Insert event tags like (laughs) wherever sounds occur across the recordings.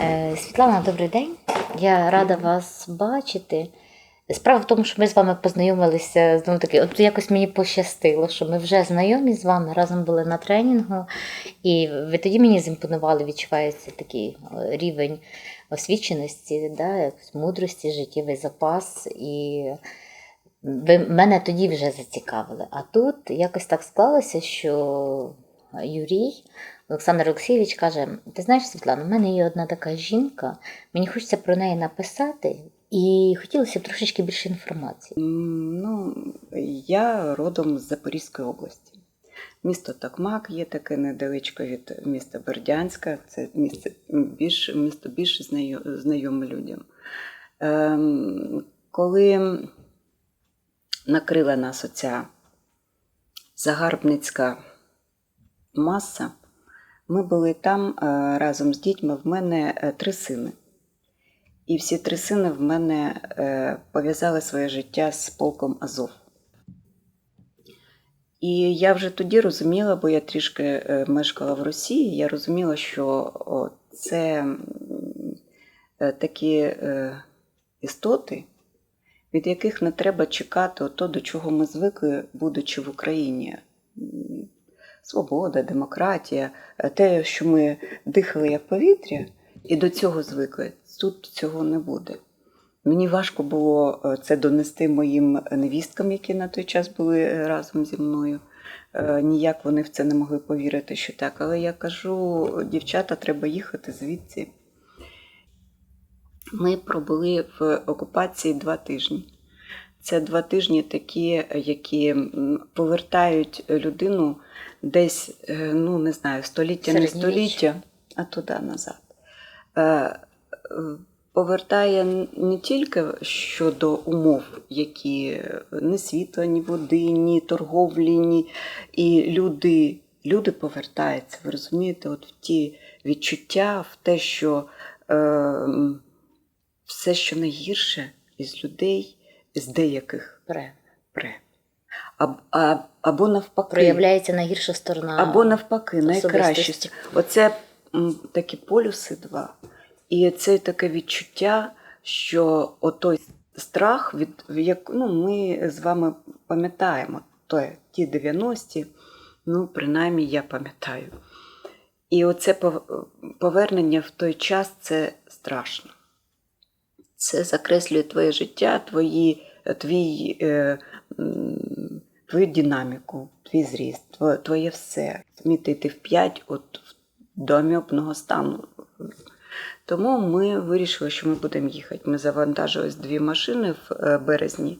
Е, Світлана, добрий день. Я рада вас бачити. Справа в тому, що ми з вами познайомилися знову таки, от якось мені пощастило, що ми вже знайомі з вами, разом були на тренінгу, і ви тоді мені зімпонували, відчувається такий е, рівень освіченості, да, мудрості, життєвий запас. І ви мене тоді вже зацікавили. А тут якось так склалося, що Юрій Олександр Олексійович каже: Ти знаєш, Світлана, в мене є одна така жінка, мені хочеться про неї написати, і хотілося б трошечки більше інформації. Ну, я родом з Запорізької області. Місто Токмак є таке недалечко від міста Бердянська. Це місце більш, місто знайо- знайоме людям. Ем, коли накрила нас оця загарбницька маса, ми були там е, разом з дітьми. В мене е, три сини. І всі три сини в мене е, пов'язали своє життя з полком Азов. І я вже тоді розуміла, бо я трішки мешкала в Росії, я розуміла, що це такі істоти, від яких не треба чекати то, до чого ми звикли, будучи в Україні. Свобода, демократія, е, те, що ми дихали як повітря, і до цього звикли. Тут цього не буде. Мені важко було е, це донести моїм невісткам, які на той час були е, разом зі мною. Ніяк вони в це не могли повірити, що так. Але я кажу, дівчата, треба їхати звідси. Ми пробули в окупації два тижні. Це два тижні такі, які повертають людину десь, е, ну не знаю, століття не століття, а туди назад. Е, е, Повертає не тільки щодо умов, які ні світла, ні води, ні торговлі, ні і люди, люди повертаються. Ви розумієте, от в ті відчуття, в те, що е, все, що найгірше із людей, з деяких Пре. пре. А, а, або навпаки. Проявляється найгірша сторона. Або навпаки, найкраще. Оце такі полюси два. І це таке відчуття, що отой страх, від як ну, ми з вами пам'ятаємо той, ті 90-ті, ну, принаймні я пам'ятаю. І оце повернення в той час це страшно. Це закреслює твоє життя, твої, твій, е, твою динаміку, твій зріст, твоє, все. Вміти в п'ять от до аміопного стану. Тому ми вирішили, що ми будемо їхати. Ми завантажились дві машини в е, березні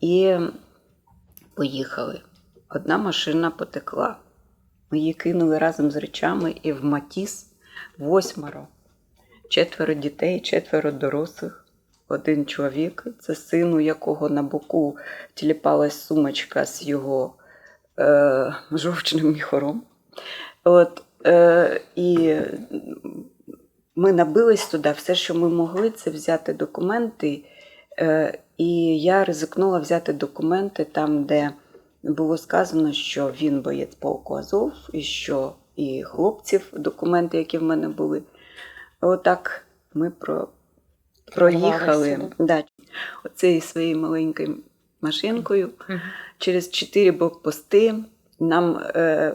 і поїхали. Одна машина потекла. Ми її кинули разом з речами і в Матіс восьмеро. Четверо дітей, четверо дорослих. Один чоловік, це син, у якого на боку тіліпалась сумочка з його е, жовчним міхором. От, е, і ми набились туди, все, що ми могли, це взяти документи. Е, і я ризикнула взяти документи там, де було сказано, що він боєць полку Азов, і що і хлопців документи, які в мене були. Отак ми про, проїхали да. оцею своєю маленькою машинкою через чотири блокпости. Нам е,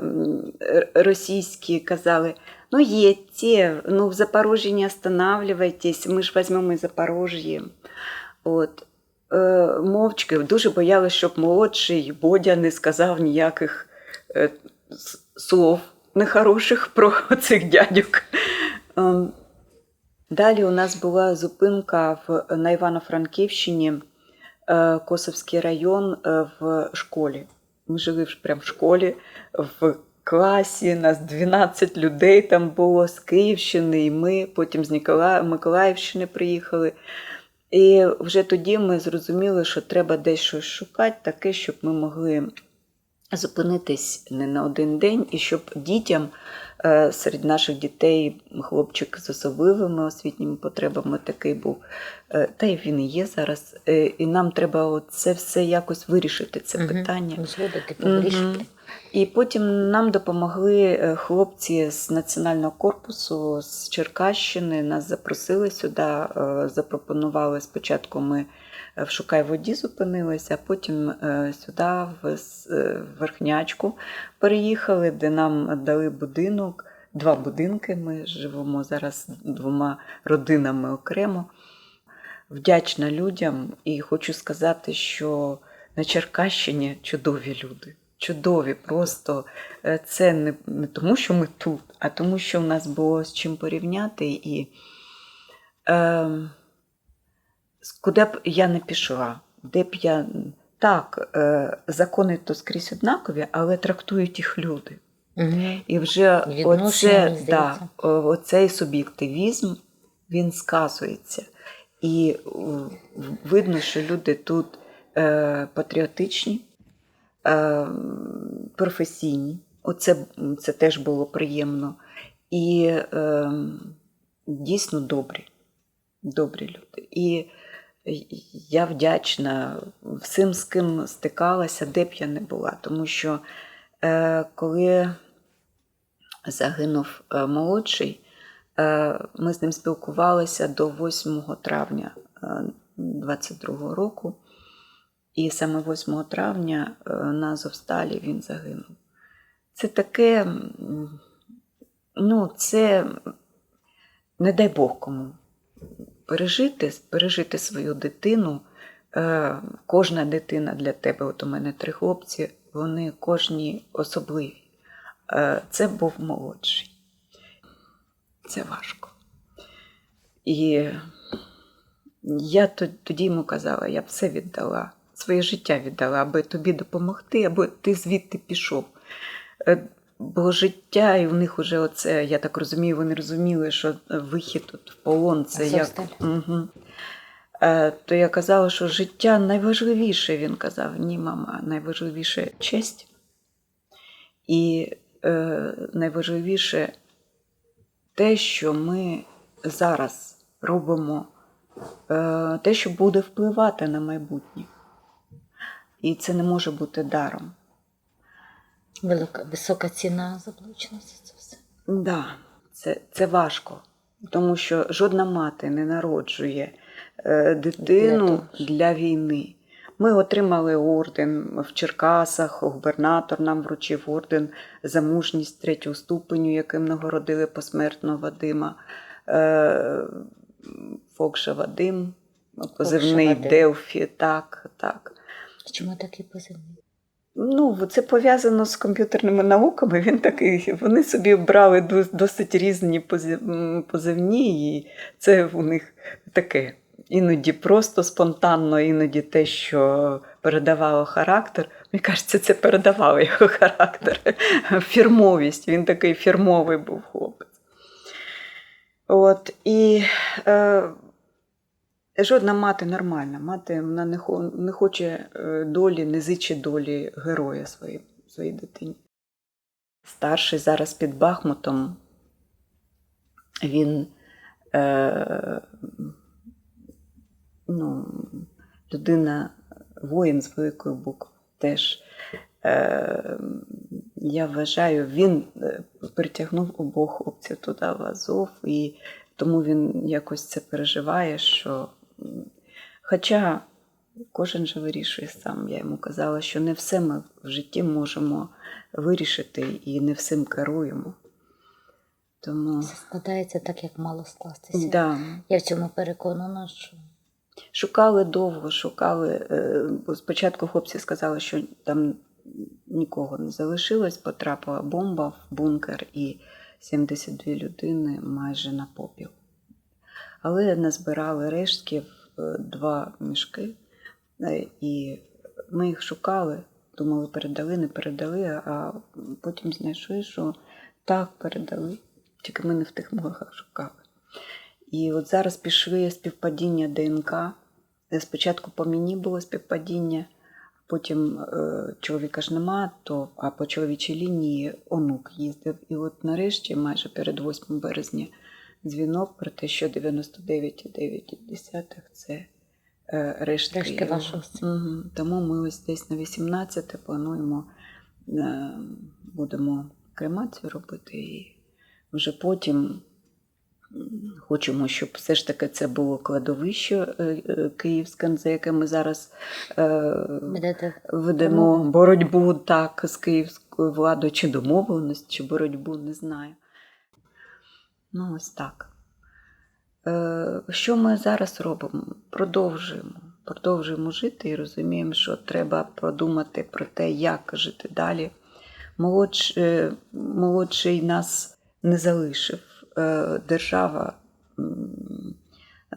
російські казали, ну їдьте, ну в Запорожжі не останавливайтесь, ми ж візьмемо Запорожжя. От. Е, мовчки дуже боялися, щоб молодший Бодя не сказав ніяких е, слов нехороших про (laughs) цих дядьок. Ем, Далі у нас була зупинка в, на Івано-Франківщині, е, Косовський район е, в школі. Ми жили прямо в школі, в класі, нас 12 людей там було з Київщини, і ми потім з Нікола... Миколаївщини приїхали. І вже тоді ми зрозуміли, що треба десь щось шукати, таке, щоб ми могли зупинитись не на один день, і щоб дітям е, серед наших дітей хлопчик з особливими освітніми потребами такий був. Е, Та й він і є зараз. Е, І нам треба це все якось вирішити, це питання. Згодити, повирішити. І потім нам допомогли е, хлопці з національного корпусу з Черкащини. Нас запросили сюди, е, запропонували спочатку. Ми в Шукай воді зупинилися, а потім е, сюди, е, в Верхнячку, переїхали, де нам дали будинок, два будинки. Ми живемо зараз двома родинами окремо. Вдячна людям і хочу сказати, що на Черкащині чудові люди. Чудові, просто Е, це не, не тому, що ми тут, а тому, що в нас було з чим порівняти. І е, куди б я не пішла, де б я. Так, е, закони то скрізь однакові, але трактують їх люди. Угу. І вже оце, да, оцей суб'єктивізм він сказується. І видно, що люди тут е, патріотичні, професійні. Оце це теж було приємно. І е, дійсно добрі. Добрі люди. І я вдячна всім, з ким стикалася, де б я не була. Тому що е, коли загинув е, молодший, е, ми з ним спілкувалися до 8 травня 22 року. І саме 8 травня е, на Азовсталі він загинув. Це таке, ну, це не дай Бог кому пережити, пережити свою дитину. Е, Кожна дитина для тебе, от у мене три хлопці, вони кожні особливі. Е, Це був молодший. Це важко. І я тоді йому казала, я все віддала, своє життя віддала, аби тобі допомогти, аби ти звідти пішов. Е, Бо життя, і в них уже оце, я так розумію, вони розуміли, що вихід тут в полон це як. Угу. Е, то я казала, що життя найважливіше. Він казав: ні, мама, найважливіше честь. І е, найважливіше те, що ми зараз робимо, е, те, що буде впливати на майбутнє. І це не може бути даром. Велика, висока ціна заплачена за це все. Да, це, це важко, тому що жодна мати не народжує е, дитину Для для війни. Ми отримали орден в Черкасах, губернатор нам вручив орден за мужність третього ступеню, яким нагородили посмертно Вадима. Е, Фокша Вадим, позивний Вадим. Делфі, так, так. Чому такий позивний? Ну, це пов'язано з комп'ютерними науками. Він такий, вони собі брали досить різні позивні, і це у них таке. Іноді просто спонтанно, іноді те, що передавало характер. Мені кажеться, це передавало його характер, (laughs) фірмовість. Він такий фірмовий був хлопець. От, і е, жодна мати нормальна. Мати вона не, не хоче е, долі, не зиче долі героя своїй, своїй дитині. Старший зараз під Бахмутом. Він е, ну, людина, воїн з великої букви. Теж е, я вважаю, він е, притягнув обох хлопців туди в Азов, і тому він якось це переживає, що хоча кожен же вирішує сам. Я йому казала, що не все ми в житті можемо вирішити і не всім керуємо. Тому Все складається так, як мало скластися. да. Я в цьому переконана, що Шукали довго, шукали. е, Спочатку хлопці сказали, що там нікого не залишилось, потрапила бомба в бункер і 72 людини майже на попіл. Але назбирали рештків два мішки, е, і ми їх шукали, думали, передали, не передали, а потім знайшли, що так, передали, тільки ми не в тих моргах шукали. І от зараз пішли співпадіння ДНК. Е, Спочатку по мені було співпадіння, потім е, чоловіка ж нема, то, а по чоловічій лінії онук їздив. І от нарешті, майже перед 8 березня, дзвінок про те, що 99,9 це е, рештки. Рештки вашого. Мгм. Тому ми ось десь на 18 плануємо е, будемо кремацію робити, і вже потім хочемо, щоб все ж таки це було кладовище е, київське, за яке ми зараз е, ведемо боротьбу так з київською владою, чи домовленість, чи боротьбу, не знаю. Ну, ось так. Е, що ми зараз робимо? Продовжуємо. Продовжуємо жити і розуміємо, що треба продумати про те, як жити далі. Молодш, е, молодший нас не залишив. Е, держава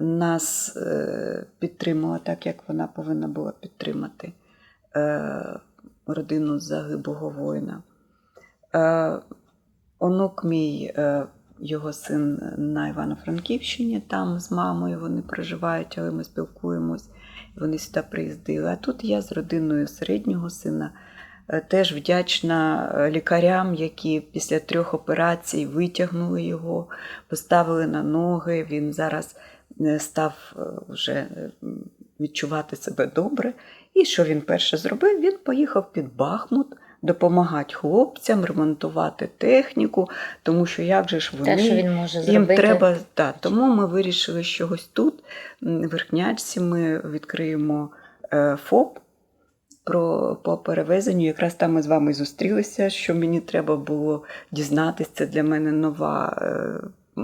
нас підтримала так, як вона повинна була підтримати родину загиблого воїна. Онук мій, його син на Івано-Франківщині, там з мамою вони проживають, але ми спілкуємось. Вони сюди приїздили. А тут я з родиною середнього сина. е, Теж вдячна е, лікарям, які після трьох операцій витягнули його, поставили на ноги. Він зараз е, став е, вже е, відчувати себе добре. І що він перше зробив? Він поїхав під Бахмут допомагати хлопцям ремонтувати техніку, тому що як же ж вони те, що він може їм зробити. треба да, тому ми вирішили, що ось тут, в Верхнячці, ми відкриємо е, ФОП про, по перевезенню. Якраз там ми з вами зустрілися, що мені треба було дізнатися. Це для мене нова е,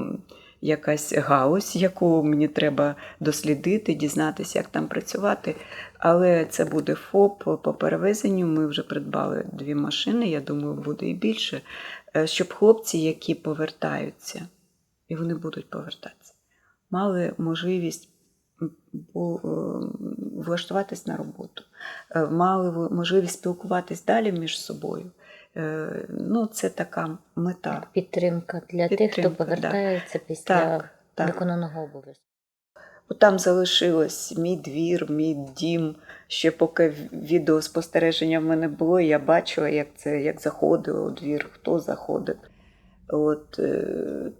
якась галузь, яку мені треба дослідити, дізнатися, як там працювати. Але це буде ФОП по перевезенню. Ми вже придбали дві машини, я думаю, буде і більше, е, щоб хлопці, які повертаються, і вони будуть повертатися, мали можливість е, влаштуватись на роботу, е, мали можливість спілкуватись далі між собою. Е, Ну, це така мета. Підтримка для тих, Підтримка, хто да. повертається після Так, так. виконаного обов'язку. Там залишилось мій двір, мій дім. Ще поки відеоспостереження в мене було, я бачила, як це як заходило у двір, хто заходить. От, е,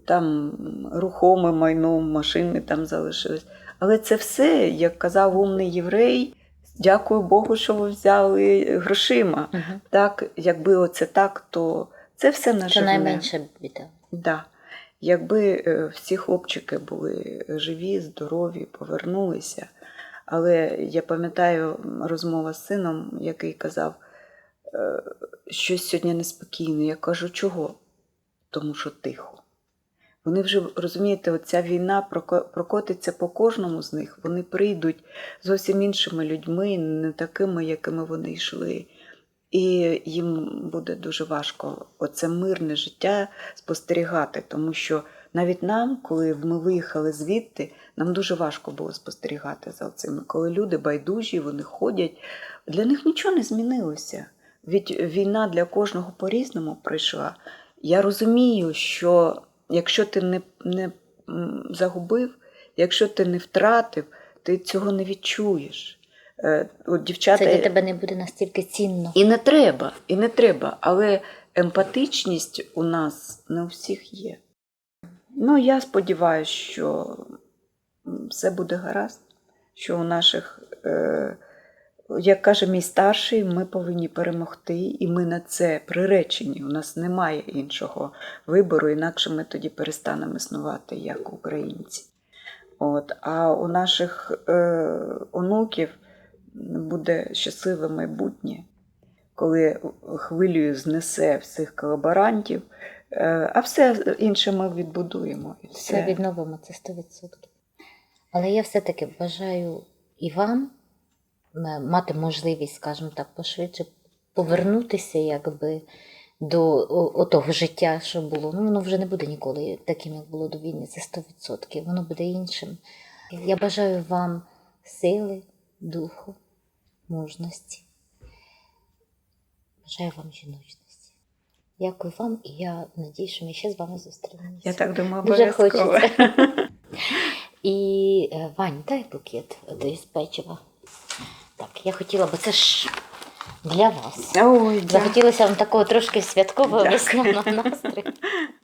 там рухоме майно, машини там залишились. Але це все, як казав умний єврей, дякую Богу, що ви взяли грошима. Угу. Так, якби оце так, то це все Це наживне. найменша біда. Да. Якби е, всі хлопчики були живі, здорові, повернулися. Але я пам'ятаю розмова з сином, який казав, е, щось сьогодні неспокійне. Я кажу, чого? Тому що тихо. Вони вже розумієте, оця війна прокотиться по кожному з них. Вони прийдуть зовсім іншими людьми, не такими, якими вони йшли. І їм буде дуже важко оце мирне життя спостерігати, тому що навіть нам, коли ми виїхали звідти, нам дуже важко було спостерігати за цим. Коли люди байдужі, вони ходять, для них нічого не змінилося. Від війна для кожного по-різному пройшла. Я розумію, що якщо ти не, не загубив, якщо ти не втратив, ти цього не відчуєш. Е, От дівчата... Це для тебе не буде настільки цінно. І не треба, і не треба. Але емпатичність у нас не у всіх є. Ну, я сподіваюся, що все буде гаразд, що у наших, е, як каже мій старший, ми повинні перемогти, і ми на це приречені. У нас немає іншого вибору, інакше ми тоді перестанемо існувати як українці. От. А у наших е, онуків буде щасливе майбутнє, коли хвилею знесе всіх колаборантів, е, а все інше ми відбудуємо. І Все відновимо, це 100%. Але я все-таки бажаю і вам мати можливість, скажімо так, пошвидше повернутися якби до о- отого життя, що було. Ну, воно вже не буде ніколи таким, як було до війни, це 100%. Воно буде іншим. Я бажаю вам сили, духу, мужності. Бажаю вам жіночності. Дякую вам, і я надію, що ми ще з вами зустрінемося. Я так думаю, обов'язково. (laughs) І е, Вань, дай букет із печива. Так, я хотіла, бо це ж для вас. Ой. Захотілося вам такого трошки святкового весняного настрою. (laughs)